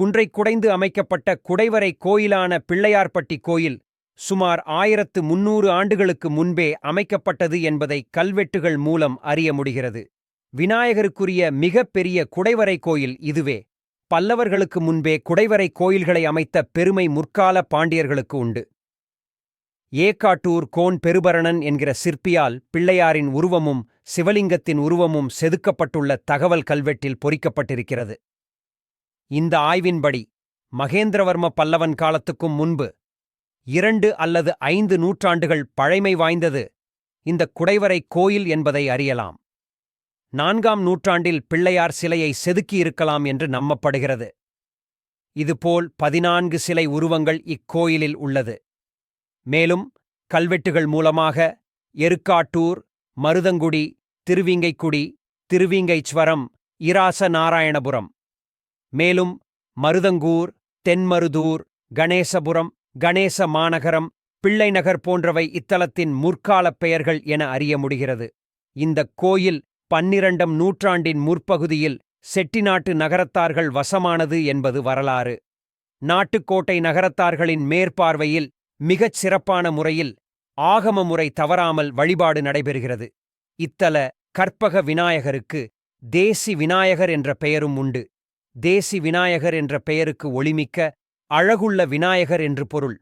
குன்றை குடைந்து அமைக்கப்பட்ட குடைவரை கோயிலான பிள்ளையார்பட்டி கோயில் சுமார் ஆயிரத்து முன்னூறு ஆண்டுகளுக்கு முன்பே அமைக்கப்பட்டது என்பதை கல்வெட்டுகள் மூலம் அறிய முடிகிறது. விநாயகருக்குரிய மிகப்பெரிய குடைவரை கோயில் இதுவே. பல்லவர்களுக்கு முன்பே குடைவரை கோயில்களை அமைத்த பெருமை முற்கால பாண்டியர்களுக்கு உண்டு. ஏக்காட்டூர் கோன் பெருபரணன் என்கிற சிற்பியால் பிள்ளையாரின் உருவமும் சிவலிங்கத்தின் உருவமும் செதுக்கப்பட்டுள்ள தகவல் கல்வெட்டில் பொறிக்கப்பட்டிருக்கிறது. இந்த ஆய்வின்படி மகேந்திரவர்ம பல்லவன் காலத்துக்கும் முன்பு இரண்டு அல்லது ஐந்து நூற்றாண்டுகள் பழைமை வாய்ந்தது இந்த குடைவரை கோயில் என்பதை அறியலாம். நான்காம் நூற்றாண்டில் பிள்ளையார் சிலையை செதுக்கியிருக்கலாம் என்று நம்பப்படுகிறது. இதுபோல் பதினான்கு சிலை உருவங்கள் இக்கோயிலில் உள்ளது. மேலும் கல்வெட்டுகள் மூலமாக எருக்காட்டூர் மருதங்குடி திருவிங்கைக்குடி திருவிங்கைச்வரம் இராச நாராயணபுரம் மேலும் மருதங்கூர் தென்மருதூர் கணேசபுரம் கணேச மாநகரம் பிள்ளைநகர் போன்றவை இத்தலத்தின் முற்காலப் பெயர்கள் என அறிய முடிகிறது. இந்தக் கோயில் பன்னிரண்டாம் நூற்றாண்டின் முற்பகுதியில் செட்டிநாட்டு நகரத்தார்கள் வசமானது என்பது வரலாறு. நாட்டுக்கோட்டை நகரத்தார்களின் மேற்பார்வையில் மிகச் சிறப்பான முறையில் ஆகம முறை தவறாமல் வழிபாடு நடைபெறுகிறது. இத்தல கற்பக விநாயகருக்கு தேசி விநாயகர் என்ற பெயரும் உண்டு. தேசி விநாயகர் என்ற பெயருக்கு ஒளிமிக்க அழகுள்ள விநாயகர் என்று பொருள்.